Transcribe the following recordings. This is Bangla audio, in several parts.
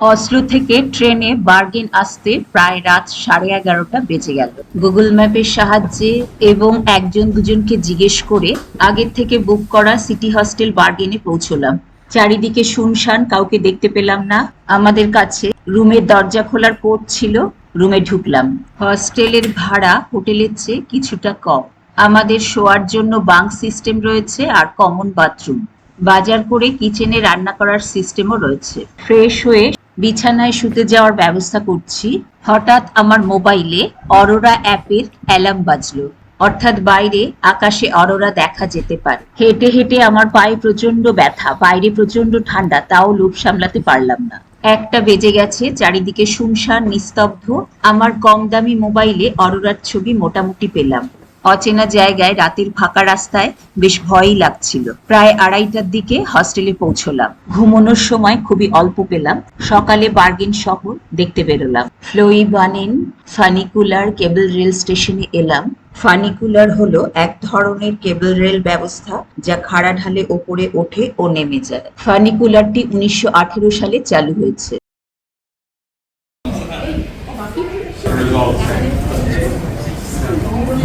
অসলো থেকে ট্রেনে বার্গেন আসতে প্রায় রাত সাড়ে এগারোটা বেজে গেল। গুগল ম্যাপের সাহায্যে এবং একজন দুজনকে জিজ্ঞেস করে আগের থেকে বুক করা সিটি হস্টেল বার্গেনে পৌঁছলাম। চারিদিকে শুনশান, কাউকে দেখতে পেলাম না। আমাদের কাছে রুমের দরজা খোলার কোড ছিল, রুমে ঢুকলাম। হস্টেলের ভাড়া হোটেলের চেয়ে কিছুটা কম। আমাদের শোয়ার জন্য বাঙ্ক সিস্টেম রয়েছে আর কমন বাথরুম। বাজার করে কিচেনে রান্না করার সিস্টেমও রয়েছে। ফ্রেশ হয়ে বিছানায় শুতে যাওয়ার ব্যবস্থা করছি। হঠাৎ আমার মোবাইলে অরোরা অ্যাপের অ্যালার্ম বাজলো। অর্থাৎ বাইরে আকাশে অরোরা দেখা যেতে পারে। হেঁটে হেঁটে আমার পায়ে প্রচণ্ড ব্যথা, বাইরে প্রচণ্ড ঠান্ডা, তাও লোভ সামলাতে পারলাম না। একটা বেজে গেছে, চারিদিকে শুনশান, নিস্তব্ধ। আমার কম দামি মোবাইলে অরোরার ছবি মোটামুটি পেলাম। অচেনা জায়গায় রাতের ফাঁকা রাস্তায় বেশ ভয়ই লাগছিল। প্রায় আড়াইটার দিকে হস্টেলে পৌঁছলাম। ঘুমানোর সময় খুবই অল্প পেলাম। সকালে বার্গেন শহর দেখতে বেরোলাম। Floibanen, funicular cable rail স্টেশনে এলাম। ফানিকুলার হলো এক ধরনের কেবল রেল ব্যবস্থা যা খাড়া ঢালে ওপরে ওঠে ও নেমে যায়। ফানিকুলারটি উনিশশো আঠেরো সালে চালু হয়েছে results. Yeah, one, one senior and two adults.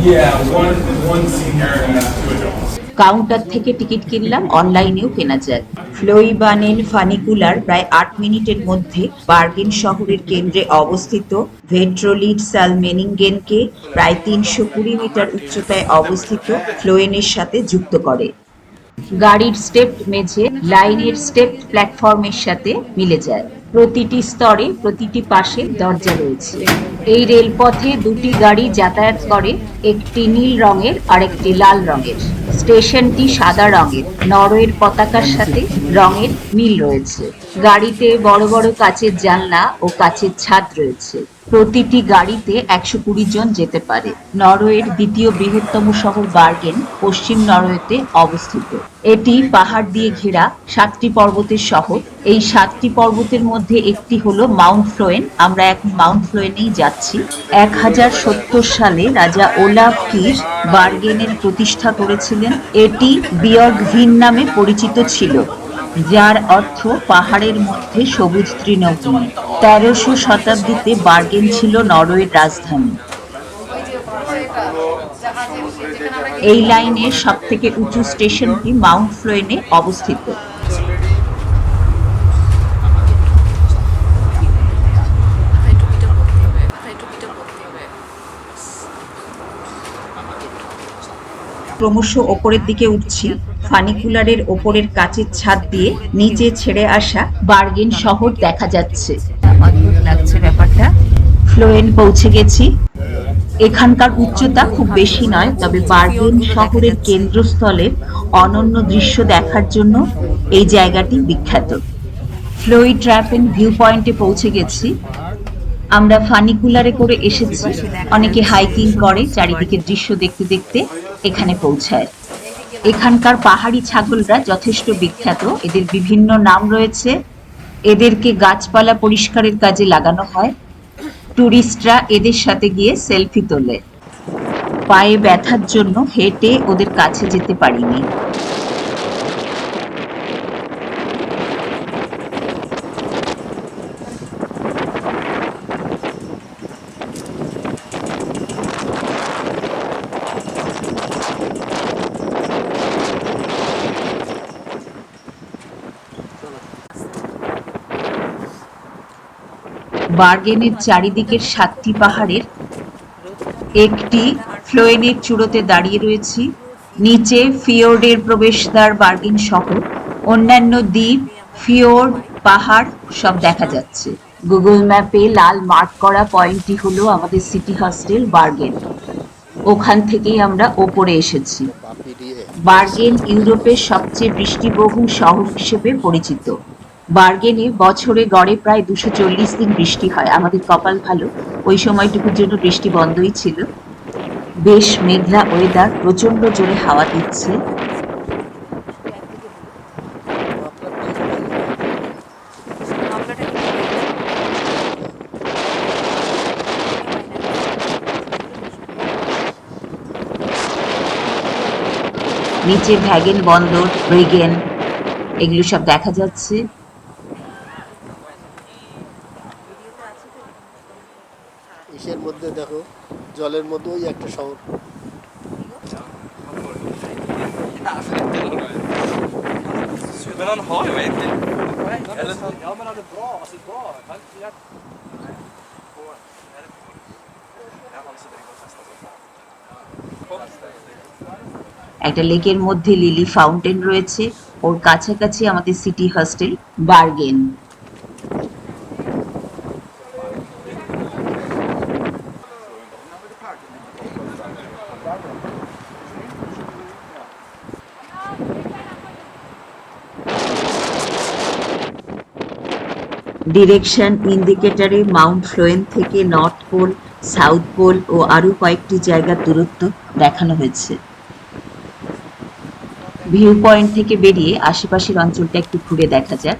Counter থেকে টিকিট কিনলাম অনলাইনেও কেনা যায়। ফ্লোই বানেন ফানিকুলার প্রায় আট মিনিটের মধ্যে বার্গেন শহরের কেন্দ্রে অবস্থিত ভেট্রোলিড সালমেনিঙ্গেনকে প্রায় তিনশো কুড়ি মিটার উচ্চতায় অবস্থিত ফ্লোয়েনের সাথে যুক্ত করে। গাড়ির স্টেপ মেঝে, লাইনের স্টেপ প্ল্যাটফর্মের সাথে মিলে যায়। প্রতিটি স্তরে প্রতিটি পাশে দরজা রয়েছে। এই রেলপথে দুটি গাড়ি যাতায়াত করে, একটি নীল রঙের আর একটি লাল রঙের। স্টেশনটি সাদা রঙের, নরওয়ের পতাকার সাথে রঙের মিল রয়েছে। গাড়িতে বড় বড় কাচের জানলা ও কাচের ছাদ রয়েছে। প্রতিটি গাড়িতে একশো কুড়ি জন যেতে পারে। নরওয়ের দ্বিতীয় বৃহত্তম শহর বার্গেন, পশ্চিম নরওয়েতে অবস্থিত। এটি পাহাড় দিয়ে ঘেরা সাতটি পর্বতের শহর। এই সাতটি পর্বতের মধ্যে একটি হলো মাউন্ট ফ্লোয়েন। আমরা এখন মাউন্ট ফ্লোয়েনেই যাচ্ছি। এক হাজার সত্তর সালে রাজা ওলাফ কির বার্গেনের প্রতিষ্ঠা করেছিলেন। এটি বিয়র্গ ভিন নামে পরিচিত ছিল। যার অর্থ পাহাড়ের মধ্যে সবুজ তৃণভূমি। তেরোশো শতাব্দীতে বার্গেন ছিল নরওয়ের রাজধানী। এই লাইনের সব থেকে উঁচু স্টেশনটি মাউন্ট ফ্লোয়েনে অবস্থিত। ক্রমশ ওপরের দিকে উঠছি। ফানিকুলারের ওপরের কাচের ছাদ দিয়ে নিচে ছেড়ে আসা বার্গেন শহর দেখা যাচ্ছে। অদ্ভুত লাগছে ব্যাপারটা। ফ্লোয়েন পৌঁছে গেছি। এখানকার উচ্চতা খুব বেশি নয়, তবে বার্গেন শহরের কেন্দ্রস্থলের অনন্য দৃশ্য দেখার জন্য এই জায়গাটি বিখ্যাত। ফ্লোই ট্র্যাপেন ভিউ পয়েন্টে পৌঁছে গেছি। আমরা ফানিকুলারে করে এসেছি। অনেকে হাইকিং করে, চারিদিকের দৃশ্য দেখতে দেখতে এখানে পৌঁছায়। এখানকার পাহাড়ি ছাগলরা যথেষ্ট বিখ্যাত। এদের বিভিন্ন নাম রয়েছে। এদেরকে গাছপালা পরিষ্কারের কাজে লাগানো হয়। টুরিস্টরা এদের সাথে গিয়ে সেলফি তোলে। পায়ে ব্যথার জন্য হেঁটে ওদের কাছে যেতে পারিনি। বার্গেনের চারিদিকের সাতটি পাহাড়ের একটি ফ্লোয়েনের চূড়োতে দাঁড়িয়ে রয়েছি। নিচে ফিওর্ডের প্রবেশদ্বার, বার্গেন শহর, অন্যান্য দ্বীপ, ফিওর্ড, পাহাড়, সব দেখা যাচ্ছে। গুগল ম্যাপে লাল মার্ক করা পয়েন্টটি হলো আমাদের সিটি হস্টেল বার্গেন। ওখান থেকেই আমরা ওপরে এসেছি। বার্গেন ইউরোপের সবচেয়ে বৃষ্টিবহুল শহর হিসেবে পরিচিত। বার্গেনে বছরে গড়ে প্রায় দুশো চল্লিশ দিন বৃষ্টি হয়। আমাদের কপাল ভালো। ওই সময়টুকুর জন্য বৃষ্টি বন্ধই ছিল। বেশ মেঘলা ওয়েদার প্রচণ্ড জোরে হাওয়া দিচ্ছে। নিচে ভ্যাগেন বন্দর ব্রিগেন এগুলো সব দেখা যাচ্ছে কিসের মধ্যে দেখো জলের মতোই একটা শহর। একটা লেকের মধ্যে লিলি ফাউন্টেন রয়েছে। ওর কাছাকাছি আমাদের সিটি হস্টেল, বার্গেন। ডিরেকশন ইন্ডিকেটরে মাউন্ট ফ্লোয়েন থেকে নর্থ পোল, সাউথ পোল ও আরও কয়েকটি জায়গার দূরত্ব দেখানো হয়েছে। ভিউ পয়েন্ট থেকে বেরিয়ে আশেপাশের অঞ্চলটা একটু ঘুরে দেখা যাক।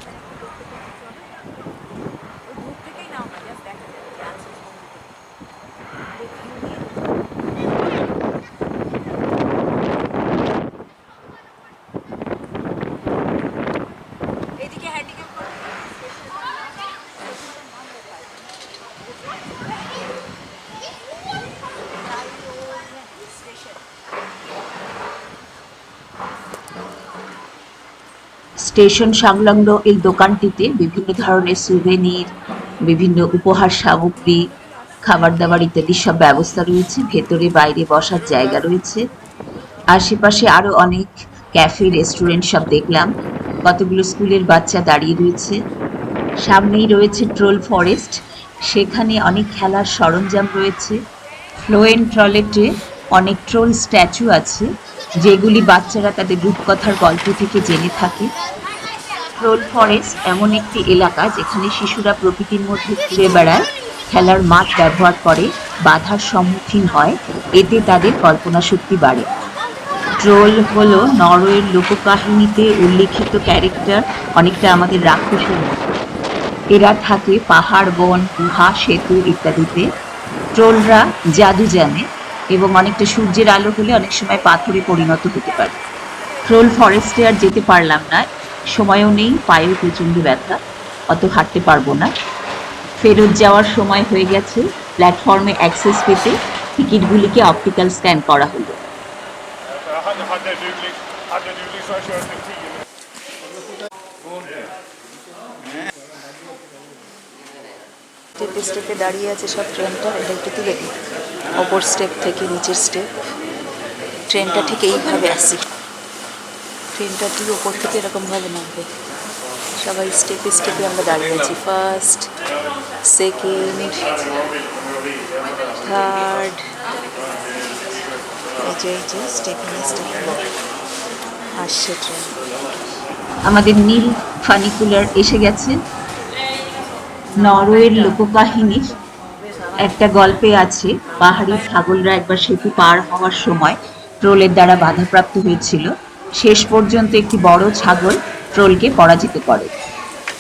স্টেশন সংলগ্ন এই দোকানটিতে বিভিন্ন ধরনের সুভেনির বিভিন্ন উপহার সামগ্রী খাবার দাবার ইত্যাদি সব ব্যবস্থা রয়েছে। ভেতরে বাইরে বসার জায়গা রয়েছে। আশেপাশে আরও অনেক ক্যাফে রেস্টুরেন্ট সব দেখলাম। কতগুলো স্কুলের বাচ্চা দাঁড়িয়ে রয়েছে। সামনেই রয়েছে ট্রোল ফরেস্ট সেখানে অনেক খেলার সরঞ্জাম রয়েছে। ফ্লোয়েন ট্রলেটে অনেক ট্রোল স্ট্যাচু আছে, যেগুলি বাচ্চারা তাদের রূপকথার গল্প থেকে জেনে থাকে। ট্রোল ফরেস্ট এমন একটি এলাকা যেখানে শিশুরা প্রকৃতির মধ্যে ঘুরে বেড়ায়, খেলার মাঠ ব্যবহার করে, বাধার সম্মুখীন হয়, এতে তাদের কল্পনা শক্তি বাড়ে। ট্রোল হলো নরওয়ের লোককাহিনীতে উল্লেখিত ক্যারেক্টার অনেকটা আমাদের রাক্ষসের মতো। এরা থাকে পাহাড়, বন, গুহা, সেতু ইত্যাদিতে। ট্রোলরা জাদু জানে এবং অনেকটা সূর্যের আলো হলে অনেক সময় পাথরে পরিণত হতে পারে। ট্রোল ফরেস্টে আর যেতে পারলাম না। সময়ও নেই, পায়েও প্রচণ্ড ব্যথা, অত হাঁটতে পারব না। ফেরত যাওয়ার সময় হয়ে গেছে প্ল্যাটফর্মে অ্যাক্সেস পেতে টিকিটগুলিকে অপটিক্যাল স্ক্যান করা হলো? স্টেপে দাঁড়িয়ে আছে সব ট্রেনটা এটা একটু তুলে দিই ওপর স্টেপ থেকে নিচের স্টেপ ট্রেনটা ঠিক এইভাবে আসে ট্রেনটা ঠিক ওপর থেকে এরকমভাবে নামবে। সবাই স্টেপে স্টেপে আমরা দাঁড়িয়ে আছি। ফার্স্ট সেকেন্ড থার্ড আমাদের নীল ফানিকুলার এসে গেছে। নরওয়ের লোককাহিনীর একটা গল্পে আছে, পাহাড়ি ছাগলরা একবার সেতু পার হওয়ার সময় ট্রোলের দ্বারা বাধাপ্রাপ্ত হয়েছিল। শেষ পর্যন্ত একটি বড় ছাগল ট্রোলকে পরাজিত করে।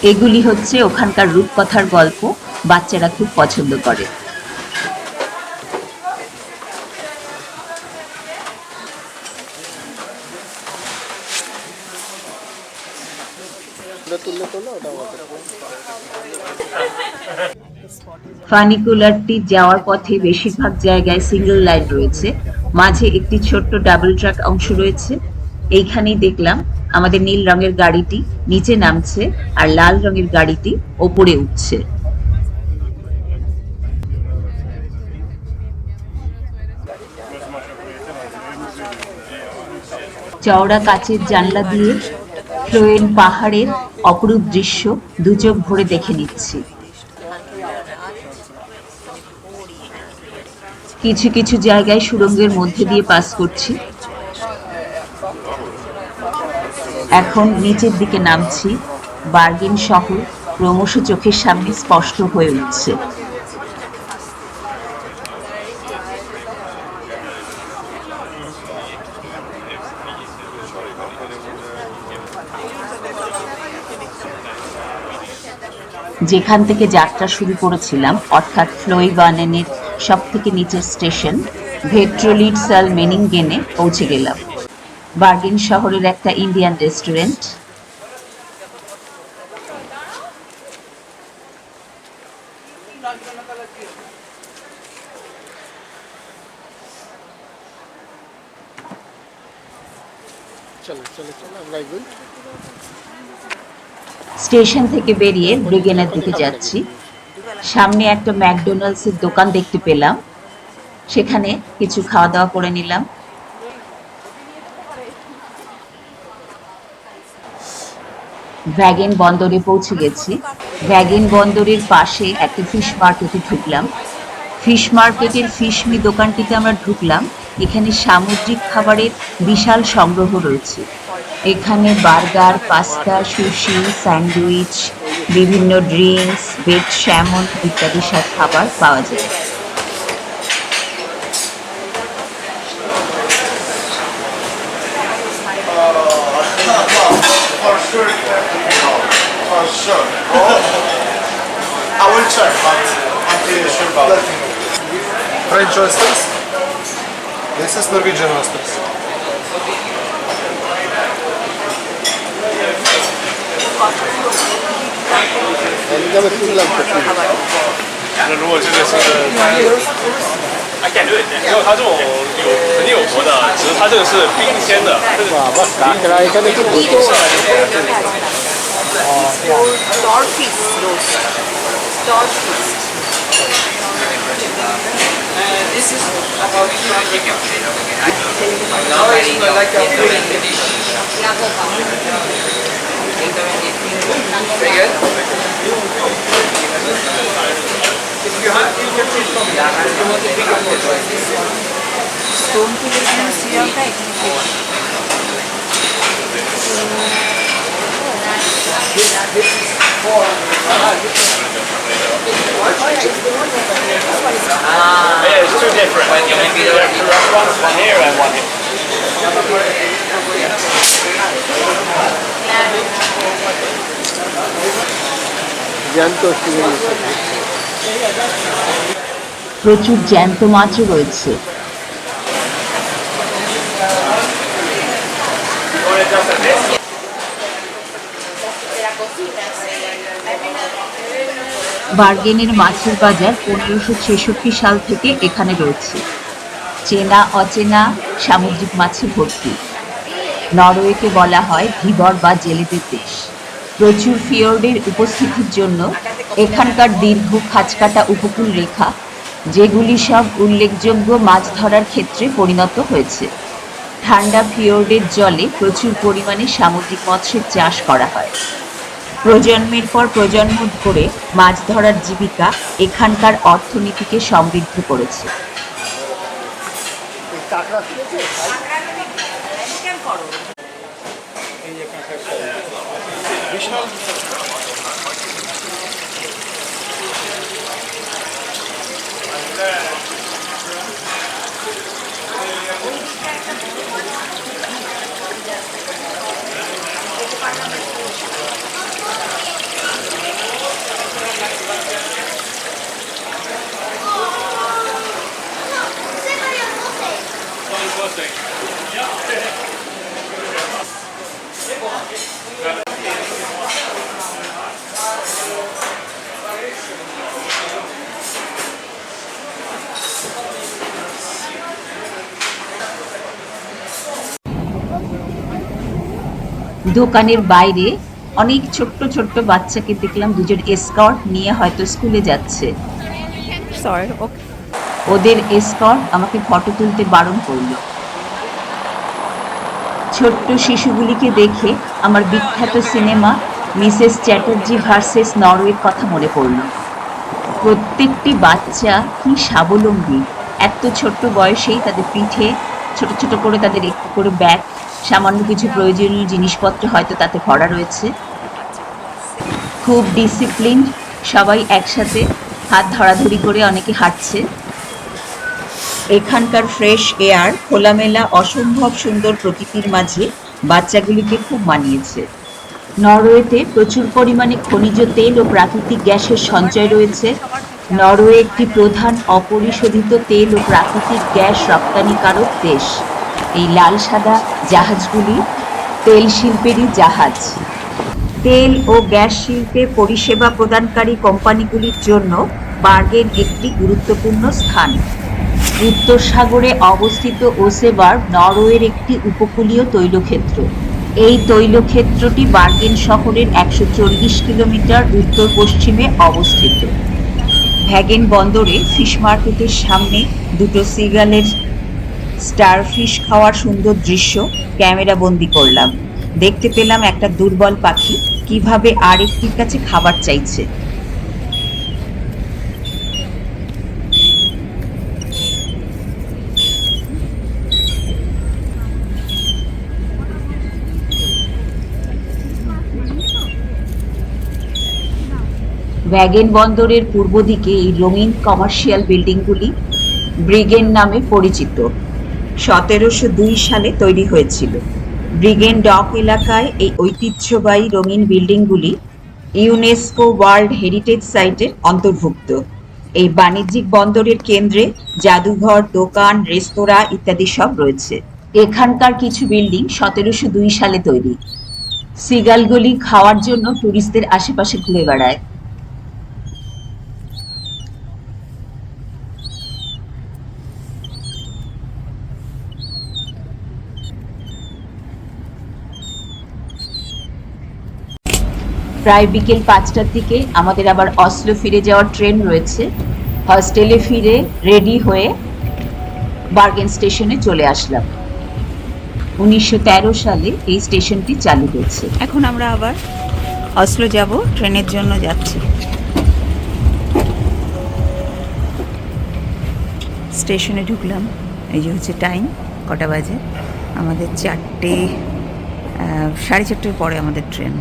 এগুলি হচ্ছে ওখানকার রূপকথার গল্প বাচ্চারা খুব পছন্দ করে। ফানিকুলারটি যাওয়ার পথে বেশিরভাগ জায়গায় সিঙ্গেল লাইন রয়েছে। মাঝে একটি ছোট্ট ডাবল ট্রাক অংশ রয়েছে। এইখানেই দেখলাম আমাদের নীল রঙের গাড়িটি নিচে নামছে আর লাল রঙের গাড়িটি ওপরে উঠছে। চওড়া কাচের জানলা দিয়ে ফ্লোয়েন পাহাড়ের অপরূপ দৃশ্য দুচোখ ভরে দেখে নিচ্ছি। কিছু কিছু জায়গায় সুড়ঙ্গের মধ্যে দিয়ে পাস করছি। এখন নিচের দিকে নামছি, বার্গিন শহর ক্রমশ চোখের সামনে স্পষ্ট হয়ে উঠছে। যেখান থেকে যাত্রা শুরু করেছিলাম, অর্থাৎ ফ্লোইবানেনের সব থেকে নিচের স্টেশন, ভেট্রোলিটসাল মেনিংগেনে পৌঁছে গেলাম। বার্গিন শহরের একটা ইন্ডিয়ান রেস্টুরেন্ট। স্টেশন থেকে বেরিয়ে ব্রিগেনের দিকে যাচ্ছি। সামনে একটা ম্যাকডোনাল্ডসের দোকান দেখতে পেলাম। সেখানে কিছু খাওয়া দাওয়া করে নিলাম। ভ্যাগেন বন্দরে পৌঁছে গেছি। ভ্যাগেন বন্দরের পাশে একটা ফিশ মার্কেটে ঢুকলাম। ফিশ মার্কেটের ফিশমি দোকানটিতে আমরা ঢুকলাম। এখানে সামুদ্রিক খাবারের বিশাল সংগ্রহ রয়েছে। এখানে বার্গার, পাস্তা, সুশি, স্যান্ডউইচ, বিভিন্ন ড্রিঙ্কস বেড স্যামন ইত্যাদি সব খাবার পাওয়া যায়। sure. I will check, but I'm pretty sure about it. French oysters. This is Norwegian oysters. I don't know, it's 它这种有肯定有活的，只是它这个是冰鲜的。这个打开来看那个。uh, yeah. Torpees roast. Torpees. Uh, this is about Telugu. Now like a dish. Very good. If you have, you can from that. You want to pick up more. Stone পেয়ে yeah, it's two different. Well, you mean There's one one here and one here. প্রচুর জ্যান্ত মাছও রয়েছে বার্গেনের মাছের বাজার পনেরোশো ছেষট্টি সাল থেকে এখানে রয়েছে। চেনা, অচেনা সামুদ্রিক মাছে ভর্তি। নরওয়েকে বলা হয় ধীবর বা জেলেদের দেশ। প্রচুর ফিওর্ডের উপস্থিতির জন্য এখানকার দীর্ঘ খাঁচকাটা উপকূল রেখা, যেগুলি সব উল্লেখযোগ্য মাছ ধরার ক্ষেত্রে পরিণত হয়েছে। ঠান্ডা ফিওর্ডের জলে প্রচুর পরিমাণে সামুদ্রিক মৎস্যের চাষ করা হয়। প্রজন্মের পর প্রজন্ম ধরে মাছ ধরার জীবিকা এখানকার অর্থনীতিকে সমৃদ্ধ করেছে। কাঁকড়া Yeah. দোকানের বাইরে অনেক ছোট্ট ছোট্ট বাচ্চাকে দেখলাম দুজন এসকর্ট নিয়ে হয়তো স্কুলে যাচ্ছে। ওদের এসকর্ট আমাকে ফটো তুলতে বারণ করল। ছোট্ট শিশুগুলিকে দেখে আমার বিখ্যাত সিনেমা মিসেস চ্যাটার্জি ভার্সেস নরওয়ের কথা মনে পড়ল। প্রত্যেকটি বাচ্চা কি স্বাবলম্বী? এত ছোট্ট বয়সেই তাদের পিঠে ছোট ছোট করে তাদের একটু করে ব্যাগ সামান্য কিছু প্রয়োজনীয় জিনিসপত্র হয়তো তাতে ভরা রয়েছে। খুব ডিসিপ্লিন সবাই একসাথে হাত ধরাধরি করে অনেকে হাঁটছে। এখানকার ফ্রেশ এয়ার খোলামেলা, অসম্ভব সুন্দর প্রকৃতির মাঝে বাচ্চাগুলিকে খুব মানিয়েছে। নরওয়েতে প্রচুর পরিমাণে খনিজ তেল ও প্রাকৃতিক গ্যাসের সঞ্চয় রয়েছে। নরওয়ে একটি প্রধান অপরিশোধিত তেল ও প্রাকৃতিক গ্যাস রপ্তানিকারক দেশ। এই লাল সাদা জাহাজগুলি তেল শিল্পেরই জাহাজ। তেল ও গ্যাস শিল্পে পরিষেবা প্রদানকারী কোম্পানিগুলির জন্য বার্গেন একটি গুরুত্বপূর্ণ স্থান। উত্তর সাগরে অবস্থিত ওসেবার নরওয়ের একটি উপকূলীয় তৈলক্ষেত্র। এই তৈলক্ষেত্রটি বার্গেন শহরের একশো চল্লিশ কিলোমিটার উত্তর পশ্চিমে অবস্থিত। ভ্যাগেন বন্দরে ফিশ মার্কেটের সামনে দুটো সিগালের স্টারফিশ খাওয়ার সুন্দর দৃশ্য ক্যামেরা বন্দি করলাম। দেখতে পেলাম একটা দুর্বল পাখি কীভাবে আরেকটির কাছে খাবার চাইছে। ভ্যাগেন বন্দরের পূর্ব দিকে এই রঙিন কমার্শিয়াল বিল্ডিংগুলি ব্রিগেন নামে পরিচিত। সতেরোশো দুই সালে তৈরি হয়েছিল। ব্রিগেন ডক এলাকায় এই ঐতিহ্যবাহী রঙিন বিল্ডিংগুলি ইউনেস্কো ওয়ার্ল্ড হেরিটেজ সাইটের অন্তর্ভুক্ত। এই বাণিজ্যিক বন্দরের কেন্দ্রে জাদুঘর, দোকান, রেস্তোরাঁ ইত্যাদি সব রয়েছে। এখানকার কিছু বিল্ডিং সতেরোশো দুই সালে তৈরি। সিগালগুলি খাওয়ার জন্য টুরিস্টদের আশেপাশে ঘুরে বেড়ায়। প্রায় বিকেল পাঁচটার দিকে আমাদের আবার অসলো ফিরে যাওয়ার ট্রেন রয়েছে। হস্টেলে ফিরে রেডি হয়ে বার্গেন স্টেশনে চলে আসলাম। উনিশশো তেরো সালে এই স্টেশনটি চালু হয়েছে। এখন আমরা আবার অসলো যাব, ট্রেনের জন্য যাচ্ছি। স্টেশনে ঢুকলাম, এই যে হচ্ছে টাইম, কটা বাজে? আমাদের চারটে সাড়ে চারটের পরে আমাদের ট্রেন।